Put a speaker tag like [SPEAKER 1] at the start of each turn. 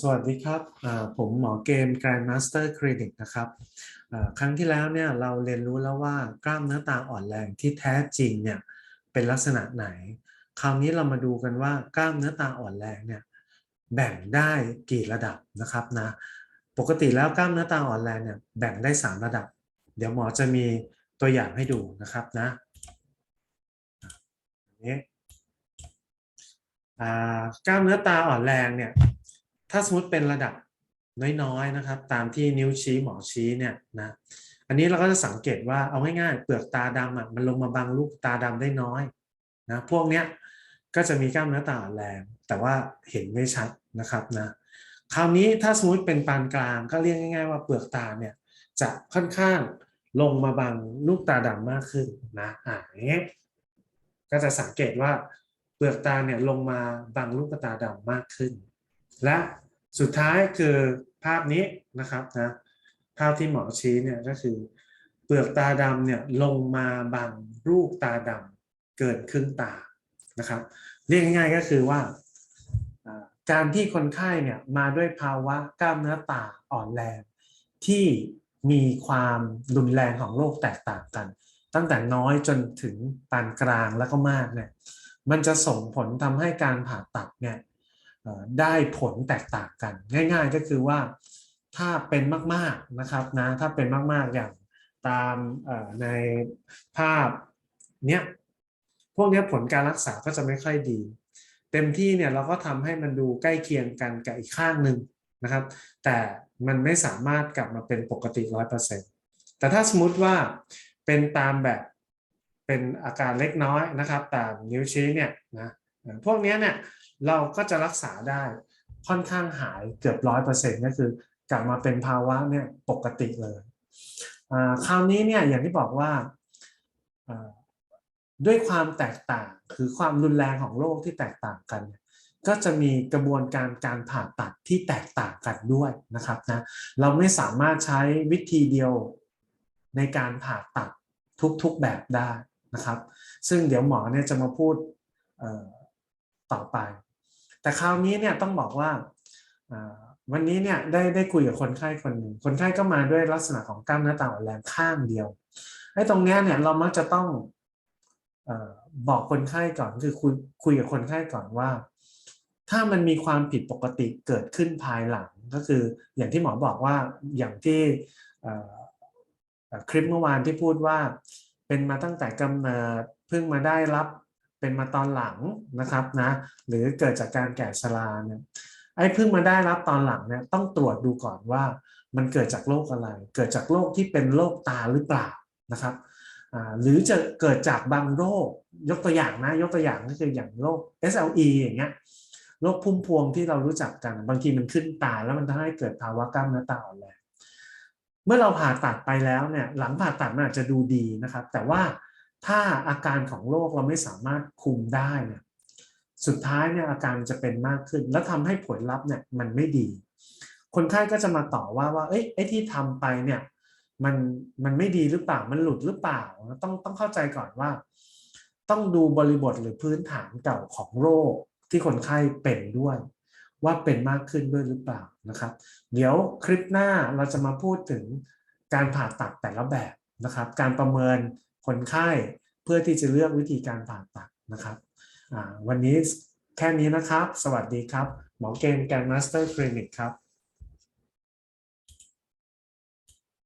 [SPEAKER 1] สวัสดีครับ ผมหมอเกม Grandmaster Clinic นะครับ ครั้งที่แล้วเนี่ยเราเรียนรู้แล้วว่ากล้ามเนื้อตาอ่อนแรงที่แท้จริงเนี่ยเป็นลักษณะไหน คราวนี้เรามาดูกันว่ากล้ามเนื้อตาอ่อนแรงเนี่ยแบ่งได้กี่ระดับนะครับนะ ปกติแล้วกล้ามเนื้อตาอ่อนแรงเนี่ยแบ่งได้ 3 ระดับ เดี๋ยวหมอจะมีตัวอย่างให้ดูนะครับนะนี่กล้ามเนื้อตาอ่อนแรงเนี่ย ถ้าสมมติเป็นระดับน้อยๆนะครับ ตามที่นิ้วชี้หมอชี้เนี่ยนะอันนี้เราก็จะสังเกตว่าเอาง่ายๆเปลือกตาดำอะมันลงมาบังลูกตาดำได้น้อยนะพวกเนี้ยก็จะมีกล้ามเนื้อตาแรงแต่ว่าเห็นไม่ชัดนะครับนะคราวนี้ถ้าสมมติเป็นปานกลางก็เรียกง่าย ๆ ว่าเปลือกตาเนี่ยจะค่อนข้างลงมาบังลูกตาดำมากขึ้นนะอ่าอย่างเงี้ยก็จะสังเกตว่าเปลือกตาเนี่ยลงมาบังลูกตาดำมากขึ้น และสุดท้ายคือภาพนี้นะครับนะภาพที่หมอชี้เนี่ยก็คือ เปลือกตาดำเนี่ยลงมาบังรูปตาดำเกินครึ่งตานะครับ เรียกง่ายๆก็คือว่าการที่คนไข้เนี่ยมาด้วยภาวะกล้ามเนื้อตาอ่อนแรงที่มีความรุนแรงของโรคแตกต่างกัน ตั้งแต่น้อยจนถึงปานกลางแล้วก็มากเนี่ยมันจะส่งผลทำให้การผ่าตัดเนี่ย ได้ผลแตกต่างกัน ง่าย ๆ ก็คือว่าถ้าเป็นมากๆนะครับนะถ้าเป็นมากๆอย่างตามในภาพเนี้ยพวกนี้ผลการรักษาก็จะไม่ค่อยดี เต็มที่เนี่ยเราก็ทำให้มันดูใกล้เคียงกันกับอีกข้างหนึ่งนะครับ แต่มันไม่สามารถกลับมาเป็นปกติ100%แต่ถ้าสมมติว่าเป็นตามแบบเป็นอาการเล็กน้อยนะครับ ตามนิ้วชี้เนี่ยนะพวกนี้เนี่ย เราก็จะรักษาได้ค่อนข้างหายเกือบร้อยเปอร์เซ็นต์ก็คือกลับมาเป็นภาวะเนี่ยปกติเลยคราวนี้เนี่ยอย่างที่บอกว่าด้วยความแตกต่างคือความรุนแรงของโรคที่แตกต่างกัน ก็จะมีกระบวนการการผ่าตัดที่แตกต่างกันด้วยนะครับนะเราไม่สามารถใช้วิธีเดียวในการผ่าตัดทุกๆแบบได้นะครับ ซึ่งเดี๋ยวหมอเนี่ยจะมาพูดต่อไป แต่คราวนี้เนี่ยต้องบอกว่าวันนี้เนี่ยได้ได้คุยกับคนไข้คนหนึ่งคนไข้ก็มาด้วยลักษณะของกล้ามเนื้อตาอ่อนแรงข้างเดียวไอ้ตรงเนี้ยเนี่ยเรามักจะต้องอบอกคนไข้ก่อนคือคุยคุยกับคนไข้ก่อนว่า ถ้ามันมีความผิดปกติเกิดขึ้นภายหลังก็คืออย่างที่หมอบอกว่าอย่างที่คลิปเมื่อวานที่พูดว่า เป็นมาตั้งแต่กำเนิดเพิ่งมาได้รับ เป็นมาตอนหลังนะครับนะหรือเกิดจากการแก่ชราเนี่ยไอ้เพิ่งมาได้รับตอนหลังเนี่ยต้องตรวจดูก่อนว่ามันเกิดจากโรคอะไร เกิดจากโรคที่เป็นโรคตาหรือเปล่านะครับหรือจะเกิดจากบางโรคยกตัวอย่างนะยกตัวอย่างก็คืออย่างโรค SLE อย่างเงี้ยโรคพุ่มพวงที่เรารู้จักกันบางทีมันขึ้นตาแล้วมันทำให้เกิดภาวะกล้ามเนื้อตาอ่อนแรงเมื่อเราผ่าตัดไปแล้วเนี่ยหลังผ่าตัดมันอาจจะดูดีนะครับ แต่ว่า ถ้าอาการของโรคเราไม่สามารถคุมได้เนี่ยสุดท้ายเนี่ยอาการจะเป็นมากขึ้น แล้วทำให้ผลลัพธ์เนี่ยมันไม่ดี คนไข้ก็จะมาต่อว่าว่าเอ้ยไอ้ที่ทำไปเนี่ยมันมันไม่ดีหรือเปล่ามันหลุดหรือเปล่าต้องต้องเข้าใจก่อนว่า ต้องดูบริบทหรือพื้นฐานเก่าของโรคที่คนไข้เป็นด้วย ว่าเป็นมากขึ้นด้วยหรือเปล่านะครับ เดี๋ยวคลิปหน้าเราจะมาพูดถึงการผ่าตัดแต่ละแบบนะครับ การประเมิน คนไข้เพื่อที่จะเลือกวิธีการผ่าตัดนะครับวันนี้แค่นี้นะครับ สวัสดีครับ หมอเกณฑ์แกนมาสเตอร์คลินิกครับ